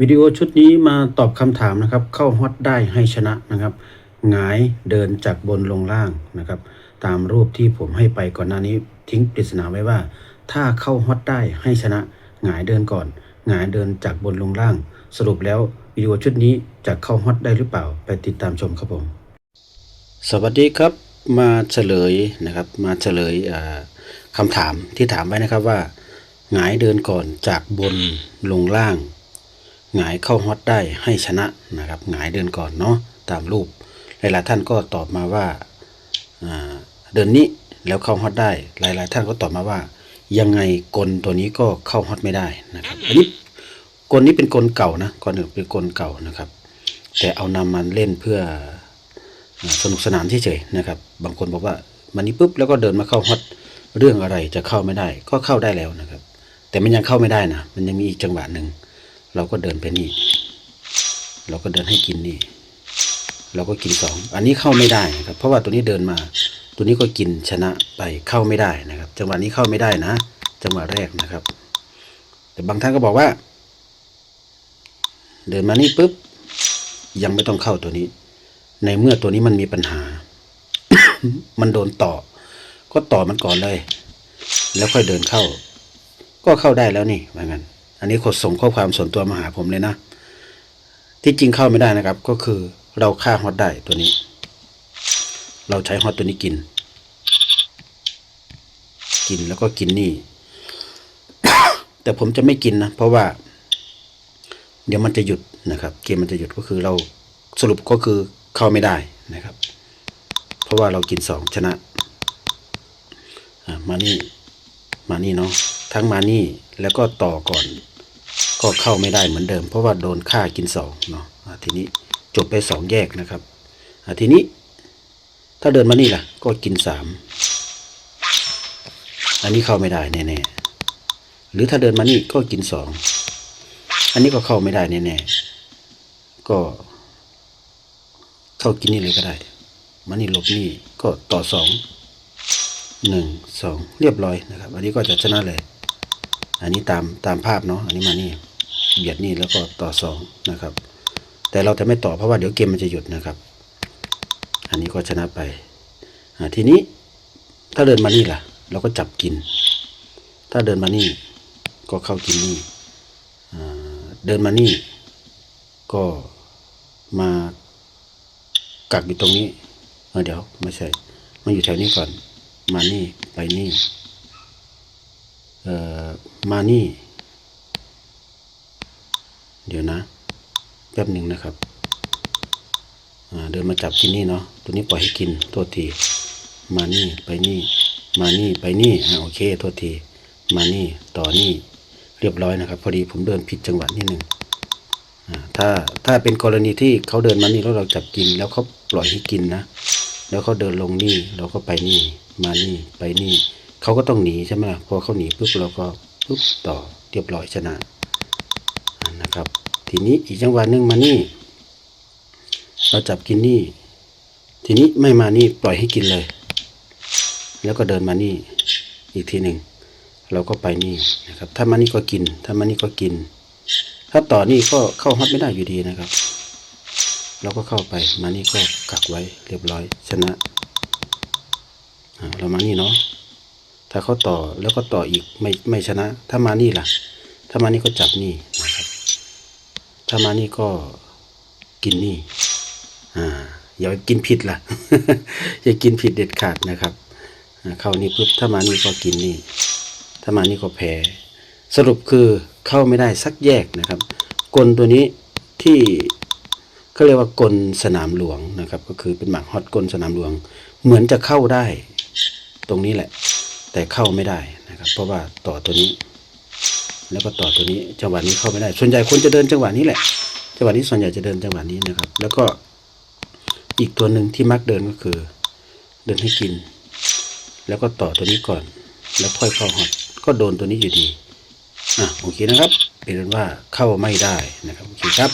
วิดีโอชุดนี้มาตอบคำถามนะครับเข้าฮอตได้ให้ชนะนะครับหงายเดินจากบนลงล่างนะครับ ตามรูปที่ผมให้ไปก่อนหน้านี้ทิ้งปริศนาไว้ว่า ถ้าเข้าฮอตได้ให้ชนะหงายเดินก่อนหงายเดินจากบนลงล่าง สรุปแล้ววิดีโอชุดนี้จะเข้าฮอตได้หรือเปล่า ไปติดตามชมครับผม สวัสดีครับมาเฉลยนะครับ มาเฉลยคำถามที่ถามไว้นะครับว่าหงายเดินก่อนจากบนลงล่าง หงายเข้าฮอตได้ให้ชนะนะครับหงายเดินก่อนเนาะตามรูปหลายๆท่านก็ตอบมาว่าเดินนี้แล้วเข้าฮอตได้ หลายๆ ท่านก็ตอบมาว่า ยังไงกลตัวนี้ก็เข้าฮอตไม่ได้นะครับอันนี้กลนี้เป็นกลเก่านะกลหนึ่งเป็นกลเก่านะครับ แต่เอานำมาเล่นเพื่อสนุกสนานเฉยๆนะครับ บางคนบอกว่ามันนี้ปุ๊บแล้วก็เดินมาเข้าฮอตเรื่องอะไรจะเข้าไม่ได้ ก็เข้าได้แล้วนะครับ แต่มันยังเข้าไม่ได้นะมันยังมีอีกจังหวะหนึ่ง เราก็เดินไปนี่ เราก็เดินให้กินนี่ เราก็กินสองอันนี้เข้าไม่ได้ครับ เพราะว่าตัวนี้เดินมา ตัวนี้ก็กินชนะไปเข้าไม่ได้นะครับ จังหวะนี้เข้าไม่ได้นะ จังหวะแรกนะครับ แต่บางท่านก็บอกว่า เดินมานี่ปุ๊บยังไม่ต้องเข้าตัวนี้ ในเมื่อตัวนี้มันมีปัญหา มันโดนต่อ ก็ต่อมันก่อนเลย แล้วค่อยเดินเข้า ก็เข้าได้แล้วนี่ว่างั้น อันนี้กดส่งข้อความส่วนตัวมาหาผมเลยนะ ที่จริงเข้าไม่ได้นะครับ ก็คือเราฆ่าฮอตได้ตัวนี้ เราใช้ฮอตตัวนี้กิน กินแล้วก็กินนี่ แต่ผมจะไม่กินนะ เพราะว่า เดี๋ยวมันจะหยุดนะครับ เกมมันจะหยุดก็คือเราสรุปก็คือเข้าไม่ได้นะครับ เพราะว่าเรากินสองชนะะมานี่ มานี่เนาะทั้งมานี่แล้วก็ต่อก่อน ก็เข้าไม่ได้เหมือนเดิม เพราะว่าโดนฆ่ากินสองเนาะทีนี้จบไปสองแยกนะครับทีนี้ถ้าเดินมานี่ล่ะ ก็กินสามอันนี้เข้าไม่ได้แน่ๆหรือถ้าเดินมานี่ก็กินสองอันนี้ก็เข้าไม่ได้แน่ๆก็เข้ากินนี่เลยก็ได้มานี่ลบนี่ก็ต่อสองหนึ่งสองเรียบร้อยนะครับ อันนี้ก็จะชนะเลย อันนี้ตามตามภาพเนาะอันนี้มานี่ เบียดนี่แล้วก็ต่อสองนะครับ แต่เราจะไม่ต่อเพราะว่าเดี๋ยวเกมมันจะหยุดนะครับ อันนี้ก็ชนะไปทีนี้ถ้าเดินมานี่ล่ะ เราก็จับกิน ถ้าเดินมานี่ก็เข้ากินนี่เดินมานี่ก็มากักอยู่ตรงนี้เเดี๋ยวไม่ใช่มาอยู่แถวนี้ก่อน มานี่ไปนี่เอ่อมานี่ เดี๋ยวนะ แป๊บหนึ่งนะครับเดินมาจับกินนี่เนาะ ตัวนี้ปล่อยให้กินโทษที มานี่ ไปนี่ มานี่ ไปนี่อ่าโอเคโทษที มานี่ ต่อนี่ เรียบร้อยนะครับ พอดีผมเดินผิดจังหวะนิดนึงอ่าถ้า ถ้าเป็นกรณีที่เขาเดินมานี่แล้วเราจับกิน แล้วเขาปล่อยให้กินนะ แล้วเขาเดินลงนี่ เราก็ไปนี่ มานี่ ไปนี่ เขาก็ต้องหนีใช่ไหมล่ะ พอเขาหนีปุ๊บเราก็ปุ๊บต่อ เรียบร้อยชนะ นะครับ ทีนี้อีกจังหวะหนึ่งมานี่ เราจับกินนี่ ทีนี้ไม่มานี่ปล่อยให้กินเลย แล้วก็เดินมานี่อีกทีหนึ่งเราก็ไปนี่นะครับ ถ้ามานี่ก็กิน ถ้ามานี่ก็กิน ถ้าต่อนี่ก็เข้าฮอตไม่ได้อยู่ดีนะครับ เราก็เข้าไปมานี่ก็กักไว้เรียบร้อยชนะเรามานี่เนาะถ้าเขาต่อแล้วก็ต่ออีกไม่ไม่ชนะ ถ้ามานี่ล่ะ ถ้ามานี่ก็จับนี่ ถ้ามานี่ก็กินนี่ อ่า อย่ากินผิดล่ะ อย่ากินผิดเด็ดขาดนะครับเข้านี่ปุ๊บถ้ามานี่ก็กินนี่ ถ้ามานี่ก็แพ้ สรุปคือเข้าไม่ได้สักแยกนะครับ กลตัวนี้ที่เขาเรียกว่ากลสนามหลวงนะครับ ก็คือเป็นหมากฮอตกลสนามหลวง เหมือนจะเข้าได้ ตรงนี้แหละ แต่เข้าไม่ได้นะครับ เพราะว่าต่อตัวนี้ แล้วก็ต่อตัวนี้จังหวะนี้เข้าไม่ได้ ส่วนใหญ่คนจะเดินจังหวะนี้แหละ จังหวะนี้ส่วนใหญ่จะเดินจังหวะนี้นะครับ แล้วก็อีกตัวหนึ่งที่มักเดินก็คือ เดินให้กิน แล้วก็ต่อตัวนี้ก่อน แล้วค่อยเข้าหอดก็โดนตัวนี้อยู่ดีอะโอเคนะครับ เป็นว่าเข้าไม่ได้นะครับโอเคครับ